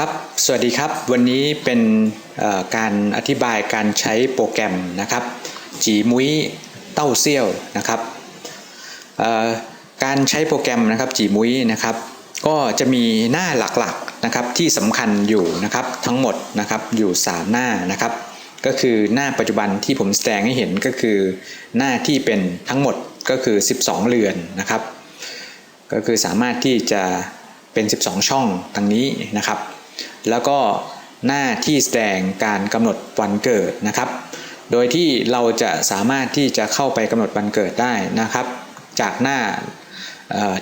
ครับ สวัสดีครับ วันนี้เป็นการอธิบายการใช้โปรแกรมนะครับ จีมุ้ยเต้าเซี่ยวนะครับ การใช้โปรแกรมนะครับจีมุ้ยนะครับ ก็จะมีหน้าหลักๆนะครับที่สำคัญอยู่นะครับทั้งหมดนะครับอยู่ 3 หน้านะครับ ก็คือหน้าปัจจุบันที่ผมแสดงให้เห็นก็คือหน้าที่เป็นทั้งหมดก็คือ 12 เรือนนะครับ ก็คือสามารถที่จะเป็น 12 ช่องทางนี้นะครับ แล้วก็หน้าที่แสดงการกำหนดวันเกิดนะครับ โดยที่เราจะสามารถที่จะเข้าไปกำหนดวันเกิดได้นะครับ จากหน้า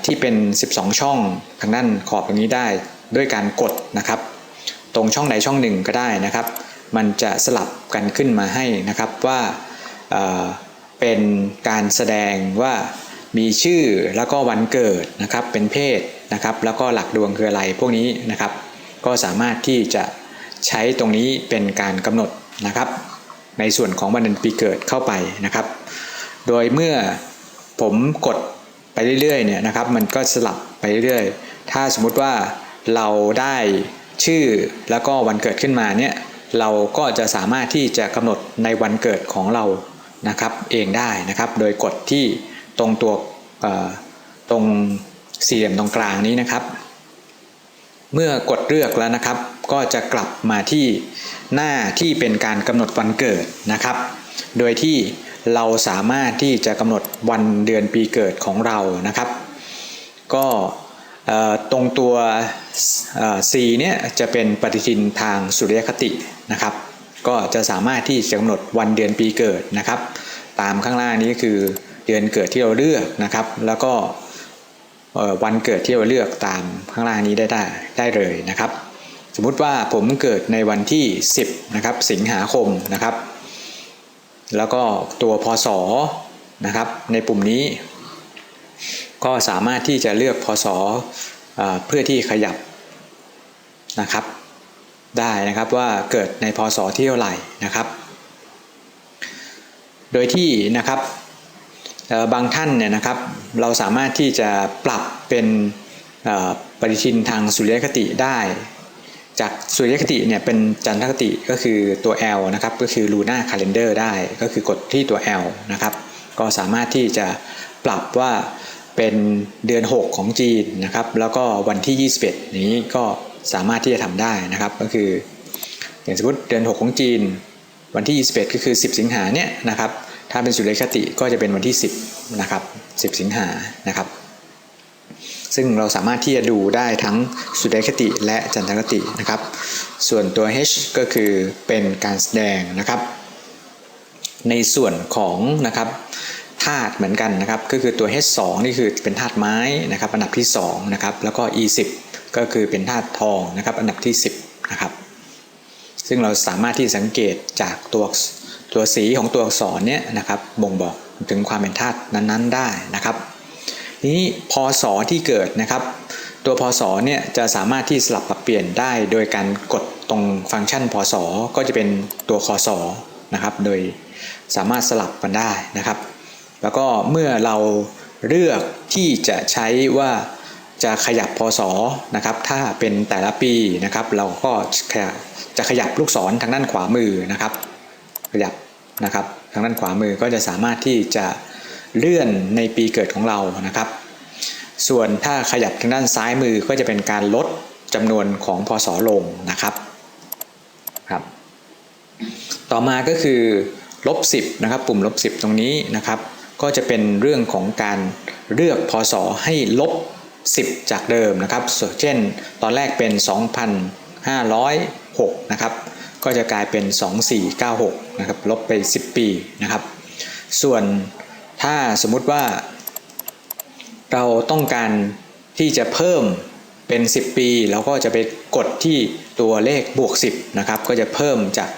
ที่เป็น 12 ช่องทางด้านขอบตรงนี้ได้ด้วยการกดนะครับ ตรงช่องใดช่องหนึ่งก็ได้นะครับ มันจะสลับกันขึ้นมาให้นะครับว่าเเป็นการแสดงว่ามีชื่อแล้วก็วันเกิดนะครับ เป็นเพศนะครับ แล้วก็หลักดวงคืออะไรพวกนี้นะครับ ก็สามารถที่จะใช้ตรงนี้เป็นการกำหนดนะครับ ในส่วนของวันเดือนปีเกิดเข้าไปนะครับ โดยเมื่อผมกดไปเรื่อยๆเนี่ยนะครับ มันก็สลับไปเรื่อยๆ ถ้าสมมุติว่าเราได้ชื่อแล้วก็วันเกิดขึ้นมาเนี่ยเราก็จะสามารถที่จะกำหนดในวันเกิดของเรานะครับเองได้นะครับ โดยกดที่ตรงตัวตรงสี่เหลี่ยมตรงกลางนี้นะครับ เมื่อกดเลือกแล้วนะครับ ก็จะกลับมาที่หน้าที่เป็นการกำหนดวันเกิดนะครับ โดยที่เราสามารถที่จะกำหนดวันเดือนปีเกิดของเรานะครับ ก็ตรงตัว C เนี่ยจะเป็นปฏิทินทางสุริยคตินะครับ ก็จะสามารถที่จะกำหนดวันเดือนปีเกิดนะครับ ตามข้างล่างนี้ก็คือเดือนเกิดที่เราเลือกนะครับ แล้วก็ วันเกิดที่เราเลือกตามข้างล่างนี้ได้ได้ได้เลยนะครับ สมมุติว่าผมเกิดในวันที่ 10นะครับสิงหาคมนะครับ แล้วก็ตัวพศนะครับ ในปุ่มนี้ ก็สามารถที่จะเลือกพศเพื่อที่ขยับนะครับ ได้นะครับว่าเกิดในพศที่เท่าไหร่นะครับ โดยที่นะครับ บางท่านเนี่ยนะครับเราสามารถที่จะปรับเป็นปฏิทินทางสุริยคติได้ จากสุริยคติเนี่ยเป็นจันทคติก็คือตัว L นะครับก็คือ Lunar Calendar ได้ก็คือกดที่ตัว L นะครับก็สามารถที่จะปรับว่าเป็นเดือน 6 ของจีนนะครับแล้วก็วันที่ 21 นี้ก็สามารถที่จะทำได้นะครับก็คือ อย่างสมมติเดือน 6 ของจีน วันที่ 21 ก็คือ 10 สิงหาเนี่ยนะครับ ถ้าเป็นสุริยคติก็จะเป็นวันที่ 10นะครับ10 สิงหานะครับ ซึ่งเราสามารถที่จะดูได้ทั้งสุริยคติและจันทรคตินะครับ ส่วนตัว H ก็คือเป็นการแสดงนะครับ ในส่วนของนะครับธาตุเหมือนกันนะครับ ก็คือตัว H2 นี่คือเป็นธาตุไม้นะครับ อันดับที่2นะครับแล้วก็ E10 ก็คือเป็นธาตุทองนะครับ อันดับที่ 10นะครับซึ่งเราสามารถที่สังเกตจากตัว ตัวสีของตัวอักษรเนี่ยนะครับบ่งบอกถึงความเป็นธาตุนั้นๆได้นะครับทีนี้พศที่เกิดนะครับ ตัวพศเนี่ยจะสามารถที่สลับปรับเปลี่ยนได้ โดยการกดตรงฟังก์ชันพศก็จะเป็นตัวคศนะครับ โดยสามารถสลับกันได้นะครับ แล้วก็เมื่อเราเลือกที่จะใช้ว่าจะขยับพศนะครับ ถ้าเป็นแต่ละปีนะครับ เราก็จะขยับลูกศรทางด้านขวามือนะครับ ขยับ นะครับทางด้านขวามือก็จะสามารถที่จะเลื่อนในปีเกิดของเรานะครับ ส่วนถ้าขยับทางด้านซ้ายมือก็จะเป็นการลดจำนวนของพศลงนะครับครับ ต่อมาก็คือลบ10นะครับปุ่มลบ10 ตรงนี้นะครับ ก็จะเป็นเรื่องของการเลือกพศให้ลบ 10 จากเดิมนะครับเช่น ตอนแรกเป็น 2,506 นะครับ ก็จะกลายเป็น 2496นะครับลบไป 10 ปีนะครับ ส่วนถ้าสมมุติว่า เราต้องการที่จะเพิ่มเป็น 10 ปีเราก็จะไปกดที่ตัวเลขบวก 10นะครับก็จะเพิ่มจาก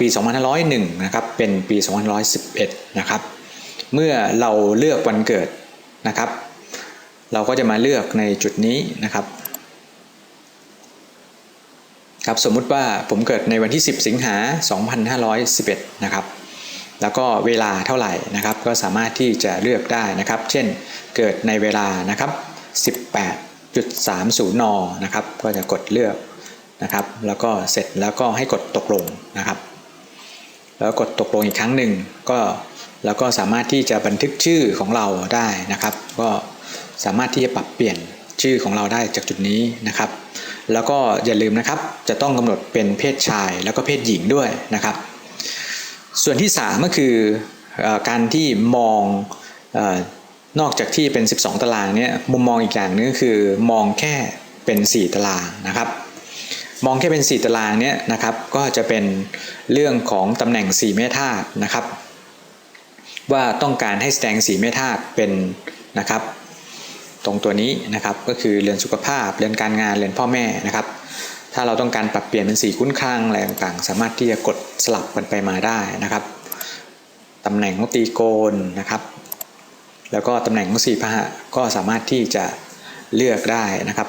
ปี 2501นะครับเป็นปี 2511นะครับเมื่อเราเลือกวันเกิดนะครับ เราก็จะมาเลือกในจุดนี้นะครับ ครับสมมุติว่าผมเกิดในวันที่ 10 สิงหา 2511 นะครับ แล้วก็เวลาเท่าไหร่นะครับ ก็สามารถที่จะเลือกได้นะครับ เช่นเกิดในเวลานะครับ 18.30 น นะครับ ก็จะกดเลือกนะครับ แล้วก็เสร็จแล้วก็ให้กดตกลงนะครับ แล้วกดตกลงอีกครั้งหนึ่งก็แล้วก็สามารถที่จะบันทึกชื่อของเราได้นะครับ ก็สามารถที่จะปรับเปลี่ยนชื่อของเราได้จากจุดนี้นะครับ แล้วก็อย่าลืมนะครับจะต้องกำหนดเป็นเพศชายแล้วก็เพศหญิงด้วยนะครับ ส่วนที่ 3 ก็คือการที่มองนอกจากที่เป็น 12 ตารางเนี่ยมุมมองอีกอย่างนึงก็คือมองแค่เป็น 4 ตารางนะครับ มองแค่เป็น 4 ตารางเนี่ยนะครับก็จะเป็นเรื่องของตำแหน่ง4แม่ธาตุนะครับ ว่าต้องการให้แสดง4แม่ธาตุเป็นนะครับ ตรงตัวนี้นะครับก็คือเรือนสุขภาพ เรือนการงาน เรือนพ่อแม่นะครับ ถ้าเราต้องการปรับเปลี่ยนเป็นสีคุ้นคลังอะไรต่างๆ สามารถที่จะกดสลับกันไปมาได้นะครับตำแหน่งของตีโกนนะครับ แล้วก็ตำแหน่งของสีพหะก็สามารถที่จะเลือกได้นะครับ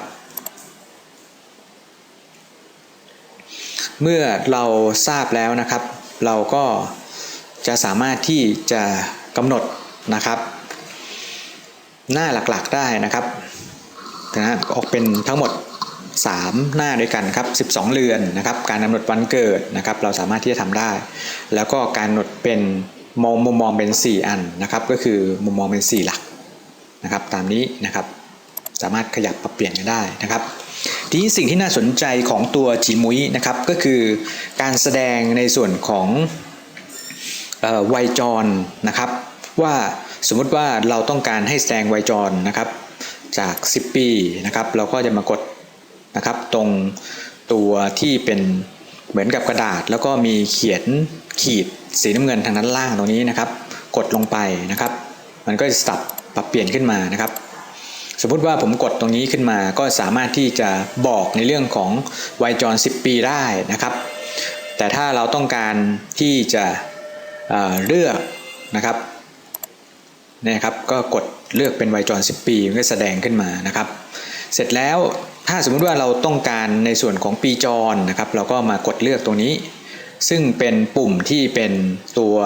เมื่อเราทราบแล้วนะครับ เราก็จะสามารถที่จะกำหนดนะครับ หน้าหลักๆได้นะครับนะออกเป็นทั้งหมด 3 หน้าด้วยกันครับ 12 เรือนนะครับ การกำหนดวันเกิดนะครับ เราสามารถที่จะทำได้ แล้วก็การกำหนดเป็นมองมุมมองเป็น 4 อันนะครับ ก็คือมุมมองเป็น 4 หลักนะครับ ตามนี้นะครับสามารถขยับปรับเปลี่ยนกันได้นะครับ ทีนี้สิ่งที่น่าสนใจของตัวจีมุ้ยนะครับก็คือการแสดงในส่วนของออวัยจรนะครับ ว่า สมมุติว่าเราต้องการให้แสดงวัยจรนะครับ จาก 10 ปีนะครับ เราก็จะมากดนะครับตรงตัวที่เป็นเหมือนกับกระดาษ แล้วก็มีเขียนขีดสีน้ำเงินทางด้านล่างตรงนี้นะครับ กดลงไปนะครับ มันก็จะสับปรับเปลี่ยนขึ้นมานะครับ สมมุติว่าผมกดตรงนี้ขึ้นมาก็สามารถที่จะบอกในเรื่องของวัยจร 10 ปีได้นะครับ แต่ถ้าเราต้องการที่จะเเลือกนะครับ นี่ยครับก็กดเลือกเป็นวัยจร 10 ปีมันก็แสดงขึ้นมานะครับ เสร็จแล้วถ้าสมมุติว่าเราต้องการในส่วนของปีจรนะครับ เราก็มากดเลือกตรงนี้ ซึ่งเป็นปุ่มที่เป็นตัว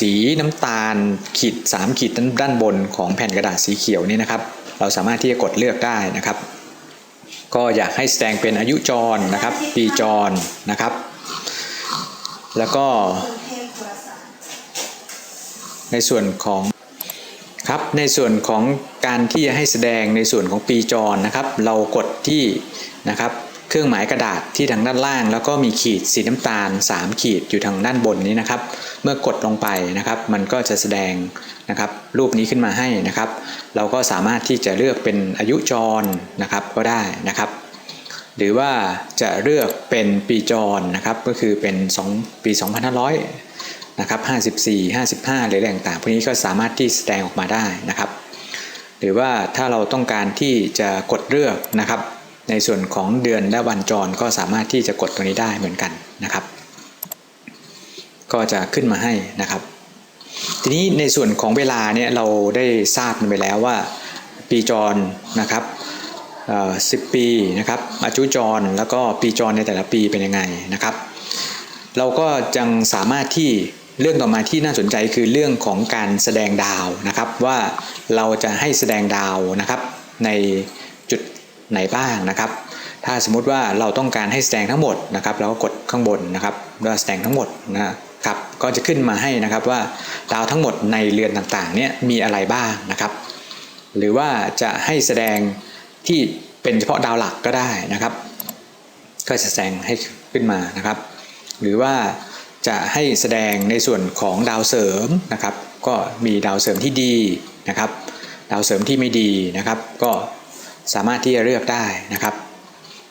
สีน้ำตาลขีด 3 ขีดด้านบนของแผ่นกระดาษสีเขียวนี่นะครับ เราสามารถที่จะกดเลือกได้นะครับ ก็อยากให้แสดงเป็นอายุจรนะครับ ปีจรนะครับ แล้วก็ในส่วนของ ครับในส่วนของการที่จะให้แสดงในส่วนของปีจรนะครับ เรากดที่นะครับเครื่องหมายกระดาษที่ทางด้านล่าง แล้วก็มีขีดสีน้ำตาล 3 ขีดอยู่ทางด้านบนนี้นะครับ เมื่อกดลงไปนะครับ มันก็จะแสดงนะครับ รูปนี้ขึ้นมาให้นะครับ เราก็สามารถที่จะเลือกเป็นอายุจรนะครับ ก็ได้นะครับ หรือว่าจะเลือกเป็นปีจรนะครับ ก็คือเป็น 2 ปี 2500 นะครับ54 55 หรืออะไรต่างๆพวกนี้ก็สามารถที่แสดงออกมาได้นะครับ หรือว่าถ้าเราต้องการที่จะกดเลือกนะครับ ในส่วนของเดือนและวันจรก็สามารถที่จะกดตรงนี้ได้เหมือนกันนะครับ ก็จะขึ้นมาให้นะครับ ทีนี้ในส่วนของเวลาเนี่ยเราได้ทราบไปแล้วว่าปีจรนะครับเอ่อ10ปีนะครับอายุจรแล้วก็ปีจรในแต่ละปีเป็นยังไงนะครับ เราก็จังสามารถที่ เรื่องต่อมาที่น่าสนใจคือเรื่องของการแสดงดาวนะครับ ว่าเราจะให้แสดงดาวนะครับ ในจุดไหนบ้างนะครับ ถ้าสมมุติว่าเราต้องการให้แสดงทั้งหมดนะครับเราก็กดข้างบนนะครับว่าแสดงทั้งหมดนะครับก็จะขึ้นมาให้นะครับว่าดาวทั้งหมดในเรือนต่างๆเนี่ยมีอะไรบ้างนะครับ หรือว่าจะให้แสดงที่เป็นเฉพาะดาวหลักก็ได้นะครับ ก็จะแสดงให้ขึ้นมานะครับ หรือว่า จะให้แสดงในส่วนของดาวเสริมนะครับ ก็มีดาวเสริมที่ดีนะครับ ดาวเสริมที่ไม่ดีนะครับ ก็สามารถที่จะเลือกได้นะครับ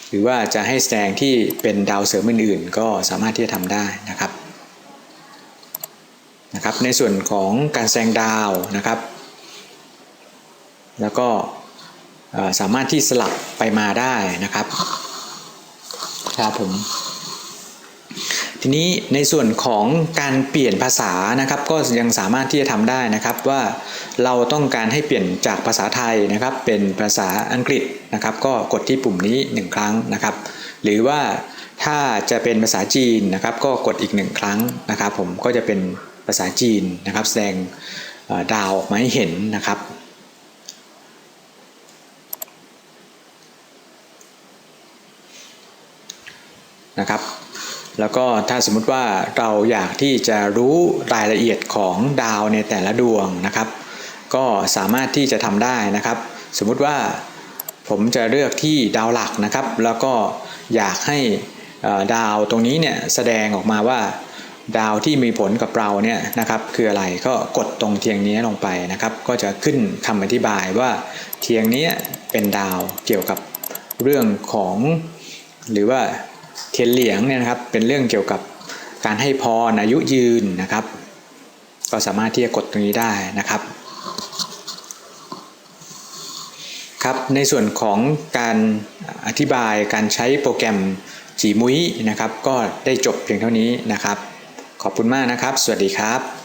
หรือว่าจะให้แสดงที่เป็นดาวเสริมอื่นๆ ก็สามารถที่จะทำได้นะครับนะครับในส่วนของการแสดงดาวนะครับ แล้วก็สามารถที่สลับไปมาได้นะครับครับผม ทีนี้ในส่วนของการเปลี่ยนภาษานะครับ ก็ยังสามารถที่จะทำได้นะครับว่าเราต้องการให้เปลี่ยนจากภาษาไทยนะครับ เป็นภาษาอังกฤษนะครับ ก็กดที่ปุ่มนี้ 1 ครั้งนะครับ หรือว่าถ้าจะเป็นภาษาจีนนะครับ ก็กดอีกหนึ่งครั้งนะครับ ผมก็จะเป็นภาษาจีนนะครับ แสดงดาวออกมาให้เห็นนะครับนะครับ แล้วก็ถ้าสมมุติว่าเราอยากที่จะรู้รายละเอียดของดาวในแต่ละดวงนะครับ ก็สามารถที่จะทำได้นะครับ สมมุติว่าผมจะเลือกที่ดาวหลักนะครับ แล้วก็อยากให้ดาวตรงนี้เนี่ยแสดงออกมาว่าดาวที่มีผลกับเราเนี่ยนะครับคืออะไรก็กดตรงเทียงนี้ลงไปนะครับ ก็จะขึ้นคำอธิบายว่าเทียงนี้เป็นดาวเกี่ยวกับเรื่องของหรือว่า เทียนเหลียงเนี่ยนะครับเป็นเรื่องเกี่ยวกับการให้พรอายุยืนนะครับ ก็สามารถที่จะกดตรงนี้ได้นะครับครับในส่วนของการอธิบายการใช้โปรแกรมจีมุ้ยนะครับ ก็ได้จบเพียงเท่านี้นะครับ ขอบคุณมากนะครับ สวัสดีครับ